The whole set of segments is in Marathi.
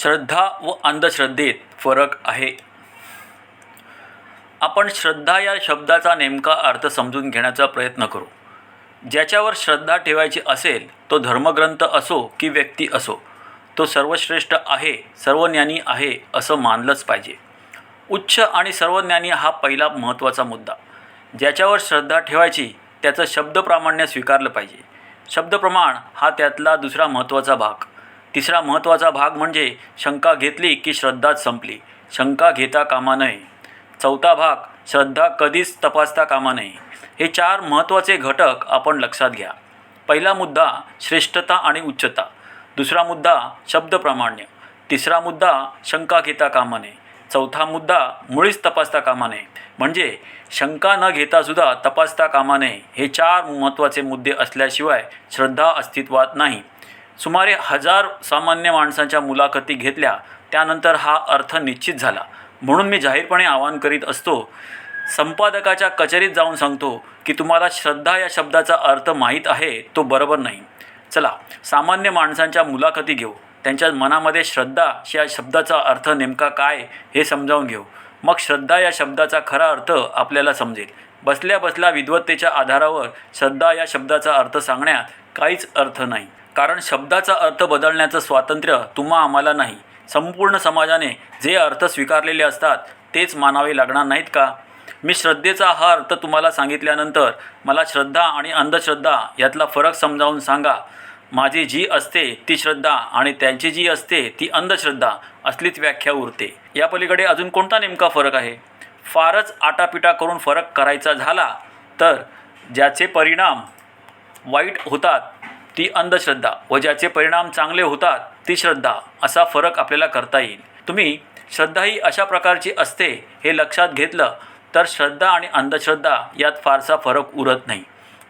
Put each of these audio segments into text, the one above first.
श्रद्धा व अंधश्रद्धेत फरक आहे. आपण श्रद्धा या शब्दाचा नेमका अर्थ समजून घेण्याचा प्रयत्न करू. ज्याच्यावर श्रद्धा ठेवायची असेल तो धर्मग्रंथ असो की व्यक्ती असो तो सर्वश्रेष्ठ आहे सर्वज्ञानी आहे असं मानलंच पाहिजे. उच्च आणि सर्वज्ञानी हा पहिला महत्त्वाचा मुद्दा. ज्याच्यावर श्रद्धा ठेवायची त्याचं शब्दप्रामाण्य स्वीकारलं पाहिजे. शब्दप्रमाण हा त्यातला दुसरा महत्त्वाचा भाग. तिसरा महत्त्वाचा भाग म्हणजे शंका घेतली की श्रद्धाच संपली. शंका घेता कामा नये. चौथा भाग श्रद्धा कधीच तपासता कामा नये. हे चार महत्त्वाचे घटक आपण लक्षात घ्या. पहिला मुद्दा श्रेष्ठता आणि उच्चता. दुसरा मुद्दा शब्दप्रामाण्य तिसरा मुद्दा शंका घेता कामा नये. चौथा मुद्दा मुळीच तपासता कामा नये. म्हणजे शंका न घेतासुद्धा तपासता कामा नये. हे चार महत्त्वाचे मुद्दे असल्याशिवाय श्रद्धा अस्तित्वात नाही. सुमारे हजार सामान्य माणसांच्या मुलाखती घेतल्या त्यानंतर हा अर्थ निश्चित झाला. म्हणून मी जाहीरपणे आवाहन करीत असतो संपादकाच्या कचेरीत जाऊन सांगतो की तुम्हाला श्रद्धा या शब्दाचा अर्थ माहीत आहे तो बरोबर नाही. चला सामान्य माणसांच्या मुलाखती घेऊ. त्यांच्या मनामध्ये श्रद्धा या शब्दाचा अर्थ नेमका काय हे समजावून घेऊ. मग श्रद्धा या शब्दाचा खरा अर्थ आपल्याला समजेल. बसल्या बसल्या विद्वत्तेच्या आधारावर श्रद्धा या शब्दाचा अर्थ सांगण्यात काहीच अर्थ नाही. कारण शब्दाचा अर्थ बदलण्याचं स्वातंत्र्य तुम्हा आम्हाला नाही. संपूर्ण समाजाने जे अर्थ स्वीकारलेले असतात तेच मानावे लागणार नाहीत का? मी श्रद्धेचा हा अर्थ तुम्हाला सांगितल्यानंतर मला श्रद्धा आणि अंधश्रद्धा यातला फरक समजावून सांगा. माझी जी असते ती श्रद्धा आणि त्यांची जी असते ती अंधश्रद्धा असलीच व्याख्या उरते. या पलीकडे अजून कोणता नेमका फरक आहे? फारच आटापिटा करून फरक करायचा झाला तर ज्याचे परिणाम वाईट होतात ती अंधश्रद्धा व ज्याचे परिणाम चांगले होतात ती श्रद्धा असा फरक आपल्याला करता येईल. तुम्ही श्रद्धा ही अशा प्रकारची असते हे लक्षात घेतलं तर श्रद्धा आणि अंधश्रद्धा यात फारसा फरक उरत नाही.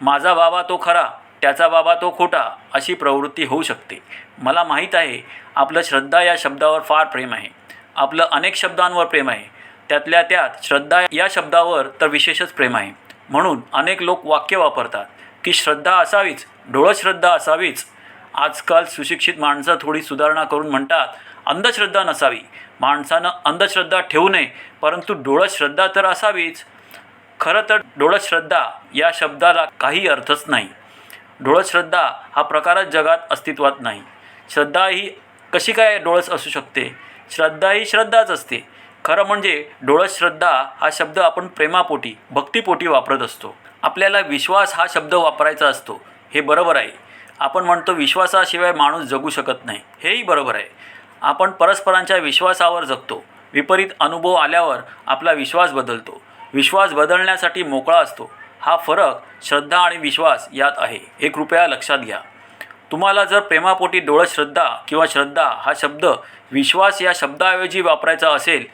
माझा बाबा तो खरा त्याचा बाबा तो खोटा अशी प्रवृत्ती होऊ शकते. मला माहीत आहे आपलं श्रद्धा या शब्दावर फार प्रेम आहे. आपलं अनेक शब्दांवर प्रेम आहे. त्यातल्या त्यात श्रद्धा या शब्दावर तर विशेषच प्रेम आहे. म्हणून अनेक लोक वाक्य वापरतात. की श्रद्धा असावीच डोळत श्रद्धा असावीच. आजकाल सुशिक्षित माणसं थोडी सुधारणा करून म्हणतात अंधश्रद्धा नसावी. माणसानं अंधश्रद्धा ठेवू नये परंतु डोळत श्रद्धा तर असावीच. खरं तर डोळत श्रद्धा या शब्दाला काही अर्थच नाही. डोळत श्रद्धा हा प्रकारच जगात अस्तित्वात नाही. श्रद्धा ही कशी काय डोळस असू शकते? श्रद्धा ही श्रद्धाच असते. खरं म्हणजे डोळत श्रद्धा हा शब्द आपण प्रेमापोटी भक्तीपोटी वापरत असतो. आपल्याला विश्वास हा शब्द वापरायचा असतो. हे बरोबर आहे. आपण म्हणतो विश्वासाशिवाय माणूस जगू शकत नाही. हेही बरोबर आहे. आपण परस्परांच्या विश्वासावर जगतो. विपरीत अनुभव आल्यावर आपला विश्वास बदलतो. विश्वास बदलण्यासाठी मोकळा असतो. हा फरक श्रद्धा आणि विश्वास यात आहे. हे कृपया लक्षात घ्या. तुम्हाला जर प्रेमापोटी डोळं श्रद्धा किंवा श्रद्धा हा शब्द विश्वास या शब्दाऐवजी वापरायचा असेल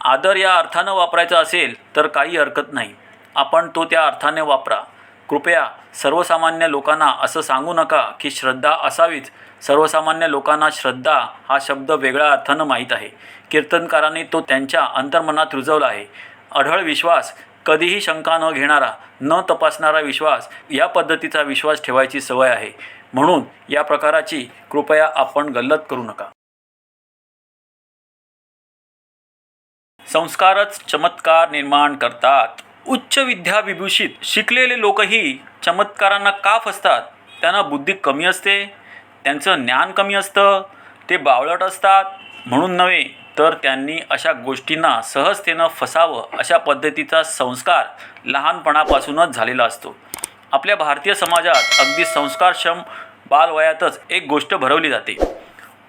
आदर या अर्थानं वापरायचा असेल तर काही हरकत नाही. आपण तो त्या अर्थाने वापरा. कृपया सर्वसामान्य लोकांना असं सांगू नका की श्रद्धा असावीच. सर्वसामान्य लोकांना श्रद्धा हा शब्द वेगळ्या अर्थानं माहीत आहे. कीर्तनकारांनी तो त्यांच्या अंतर्मनात रुजवला आहे. अढळ विश्वास कधीही शंका न घेणारा न तपासणारा विश्वास या पद्धतीचा विश्वास ठेवायची सवय आहे. म्हणून या प्रकाराची कृपया आपण गल्लत करू नका. संस्कारच चमत्कार निर्माण करतात. उच्च विद्या विभूषित शिकलेले लोकही चमत्कारांना का फसतात? त्यांना बुद्धी कमी असते त्यांचं ज्ञान कमी असतं ते बावळट असतात. म्हणून नव्हे तर त्यांनी अशा गोष्टींना सहजतेनं फसावं अशा पद्धतीचा संस्कार लहानपणापासूनच झालेला असतो. आपल्या भारतीय समाजात अगदी संस्कारक्षम बालवयातच एक गोष्ट भरवली जाते.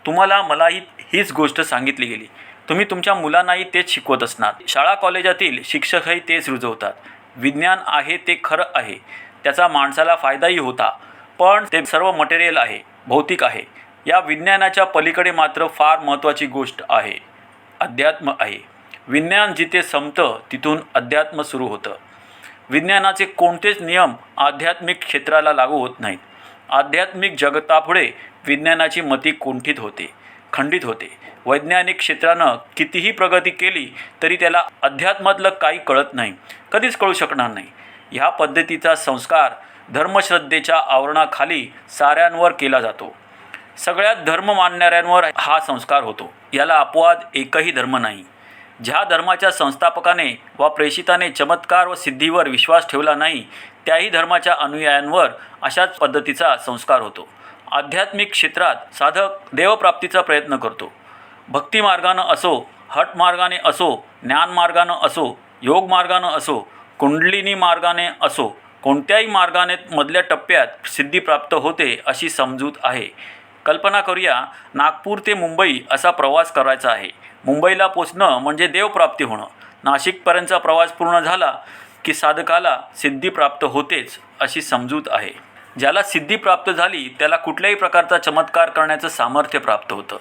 तुम्हाला मलाही हीच गोष्ट सांगितली गेली. तुम्ही तुमच्या मुलांनाही तेच शिकवत असणार. शाळा कॉलेजातील शिक्षकही तेच रुजवतात. विज्ञान आहे ते खरं आहे. त्याचा माणसाला फायदाही होता. पण ते सर्व मटेरियल आहे भौतिक आहे. या विज्ञानाच्या पलीकडे मात्र फार महत्त्वाची गोष्ट आहे. अध्यात्म आहे. विज्ञान जिथे संपतं तिथून अध्यात्म सुरू होतं. विज्ञानाचे कोणतेच नियम आध्यात्मिक क्षेत्राला लागू होत नाहीत. आध्यात्मिक जगतापुढे विज्ञानाची मती कुंठित होते. खंडित होते. वैज्ञानिक क्षेत्रानं कितीही प्रगती केली तरी त्याला अध्यात्मातलं काही कळत नाही. कधीच कळू शकणार नाही. ह्या पद्धतीचा संस्कार धर्मश्रद्धेच्या आवरणाखाली साऱ्यांवर केला जातो. सगळ्यात धर्म मानणाऱ्यांवर हा संस्कार होतो. याला अपवाद एकही धर्म नाही. ज्या धर्माच्या संस्थापकाने वा प्रेषिताने चमत्कार व सिद्धीवर विश्वास ठेवला नाही त्याही धर्माच्या अनुयायांवर अशाच पद्धतीचा संस्कार होतो. आध्यात्मिक क्षेत्रात साधक देवप्राप्तीचा प्रयत्न करतो. भक्ती मार्गानं असो हट मार्गाने असो ज्ञान मार्गानं असो योग मार्गानं असो कुंडलिनी मार्गाने असो कोणत्याही मार्गाने मधल्या टप्प्यात सिद्धी प्राप्त होते अशी समजूत आहे. कल्पना करूया नागपूर ते मुंबई असा प्रवास करायचा आहे. मुंबईला पोचणं म्हणजे देवप्राप्ती होणं. नाशिकपर्यंतचा प्रवास पूर्ण झाला की साधकाला सिद्धी प्राप्त होतेच अशी समजूत आहे. ज्याला सिद्धी प्राप्त झाली त्याला कुठल्याही प्रकारचा चमत्कार करण्याचं सामर्थ्य प्राप्त होतं.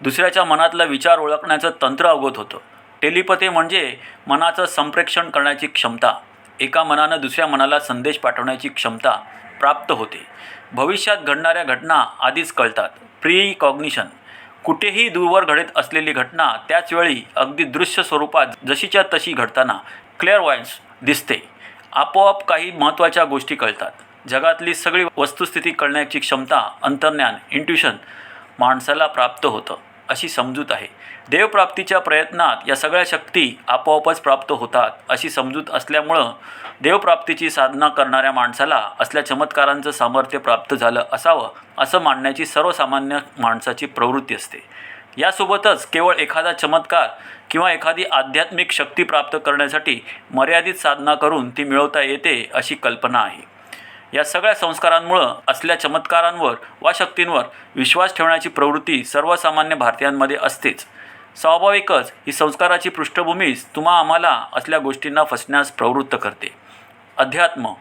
दुसऱ्याच्या मनातला विचार ओळखण्याचं तंत्र अवगत होतं. टेलिपथे म्हणजे मनाचं संप्रेक्षण करण्याची क्षमता. एका मनानं दुसऱ्या मनाला संदेश पाठवण्याची क्षमता प्राप्त होते. भविष्यात घडणाऱ्या घटना आधीच कळतात. प्री कॉग्निशन कुठेही दूरवर घडत असलेली घटना त्याचवेळी अगदी दृश्य स्वरूपात जशीच्या तशी घडताना क्लिअर वॉइन्स दिसते. आपोआप काही महत्त्वाच्या गोष्टी कळतात. जगातली सगळी वस्तुस्थिती कळण्याची क्षमता अंतर्ज्ञान इंट्युशन माणसाला प्राप्त होतं अशी समजूत आहे. देवप्राप्तीच्या प्रयत्नात या सगळ्या शक्ती आपोआपच प्राप्त होतात अशी समजूत असल्यामुळं देवप्राप्तीची साधना करणाऱ्या माणसाला असल्या चमत्कारांचं सामर्थ्य प्राप्त झालं असावं असं मांडण्याची सर्वसामान्य माणसाची प्रवृत्ती असते. यासोबतच केवळ एखादा चमत्कार किंवा एखादी आध्यात्मिक शक्ती प्राप्त करण्यासाठी मर्यादित साधना करून ती मिळवता येते अशी कल्पना आहे. या सगळ्या संस्कारांमुळं असल्या चमत्कारांवर वा शक्तींवर विश्वास ठेवण्याची प्रवृत्ती सर्वसामान्य भारतीयांमध्ये असतेच. स्वाभाविकच ही संस्काराची पृष्ठभूमीच तुम्हा आम्हाला असल्या गोष्टींना फसण्यास प्रवृत्त करते. अध्यात्म.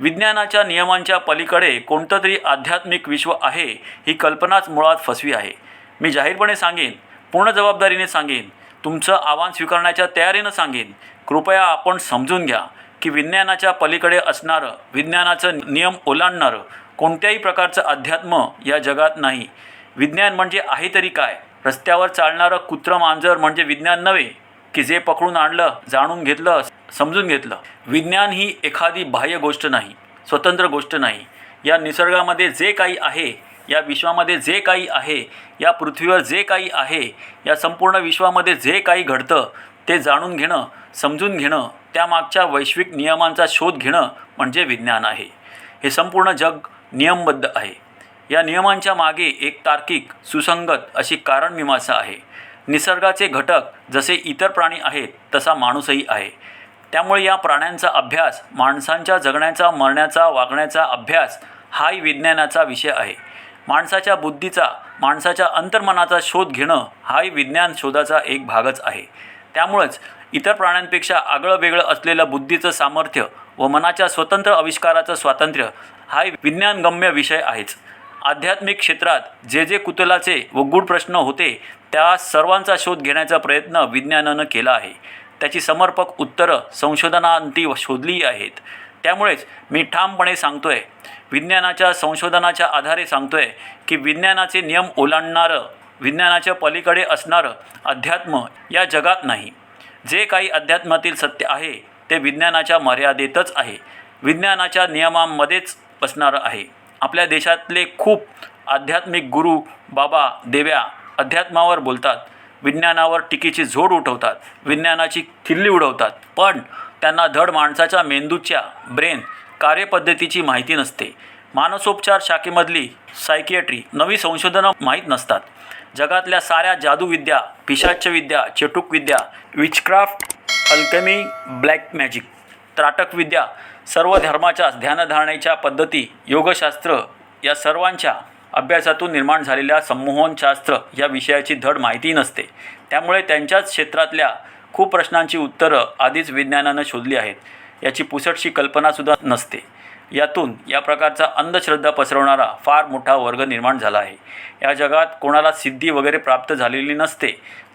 विज्ञानाच्या नियमांच्या पलीकडे कोणतं तरी आध्यात्मिक विश्व आहे ही कल्पनाच मुळात फसवी आहे. मी जाहीरपणे सांगेन पूर्ण जबाबदारीने सांगेन तुमचं आव्हान स्वीकारण्याच्या तयारीनं सांगेन. कृपया आपण समजून घ्या. की विज्ञानाच्या पलीकडे असणारं विज्ञानाचं नियम ओलांडणारं कोणत्याही प्रकारचं अध्यात्म या जगात नाही. विज्ञान म्हणजे आहे तरी काय? रस्त्यावर चालणारं कुत्रं मांजर म्हणजे विज्ञान नव्हे की जे पकडून आणलं जाणून घेतलं समजून घेतलं. विज्ञान ही एखादी बाह्य गोष्ट नाही स्वतंत्र गोष्ट नाही. या निसर्गामध्ये जे काही आहे या विश्वामध्ये जे काही आहे या पृथ्वीवर जे काही आहे या संपूर्ण विश्वामध्ये जे काही घडतं ते जाणून घेणं समजून घेणं त्यामागच्या वैश्विक नियमांचा शोध घेणं म्हणजे विज्ञान आहे. हे संपूर्ण जग नियमबद्ध आहे. या नियमांच्या मागे एक तार्किक सुसंगत अशी कारणमीमांसा आहे. निसर्गाचे घटक जसे इतर प्राणी आहेत तसा माणूसही आहे. त्यामुळे या प्राण्यांचा अभ्यास माणसांच्या जगण्याचा मरण्याचा वागण्याचा अभ्यास हाही विज्ञानाचा विषय आहे. माणसाच्या बुद्धीचा माणसाच्या अंतर्मनाचा शोध घेणं हाही विज्ञान शोधाचा एक भागच आहे. त्यामुळंच इतर प्राण्यांपेक्षा आगळं वेगळं असलेलं बुद्धीचं सामर्थ्य व मनाच्या स्वतंत्र आविष्काराचं स्वातंत्र्य हा विज्ञानगम्य विषय आहेच. आध्यात्मिक क्षेत्रात जे जे कुतलाचे व गूढ प्रश्न होते त्या सर्वांचा शोध घेण्याचा प्रयत्न विज्ञानानं केला आहे. त्याची समर्पक उत्तरं संशोधनाअंती शोधली आहेत. त्यामुळेच मी ठामपणे सांगतोय विज्ञानाच्या संशोधनाच्या आधारे सांगतोय की विज्ञानाचे नियम ओलांडणारं विज्ञानाच्या पलीकडे असणारं अध्यात्म या जगात नाही. जे काही अध्यात्मातील सत्य आहे ते विज्ञानाच्या मर्यादेतच आहे. विज्ञानाच्या नियमांमध्येच बसणारं आहे. आपल्या देशातले खूप आध्यात्मिक गुरु बाबा देव्या अध्यात्मावर बोलतात. विज्ञानावर टीकेची झोड उठवतात. विज्ञानाची खिल्ली उडवतात. पण त्यांना धड माणसाच्या मेंदूच्या ब्रेन कार्यपद्धतीची माहिती नसते. मानसोपचार शाखेमधली सायकिएट्री नवी संशोधनं माहीत नसतात. जगातल्या साऱ्या जादूविद्या पिशाच्यविद्या चेटूकविद्या विचक्राफ्ट अल्केमी ब्लॅक मॅजिक त्राटकविद्या सर्व धर्माच्या ध्यानधारणेच्या पद्धती योगशास्त्र या सर्वांच्या अभ्यासातून निर्माण झालेल्या संमोहनशास्त्र या विषयाची धड माहिती नसते. त्यामुळे त्यांच्याच क्षेत्रातल्या खूप प्रश्नांची उत्तरं आधीच विज्ञानानं शोधली आहेत. याची पुसटशी कल्पनासुद्धा नसते. यातून या प्रकारचा अंधश्रद्धा पसरवणारा फार मोठा वर्ग निर्माण झाला आहे. या जगात कोणाला सिद्धी वगैरे प्राप्त झालेली नसते.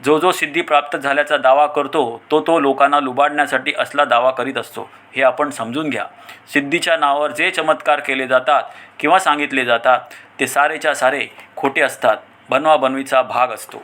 जो जो सिद्धी प्राप्त झाल्याचा दावा करतो तो तो लोकांना लुबाडण्यासाठी असला दावा करीत असतो. हे आपण समजून घ्या. सिद्धीच्या नावावर जे चमत्कार केले जातात किंवा सांगितले जातात ते सारेच्या सारे खोटे असतात. बनवाबनवीचा भाग असतो.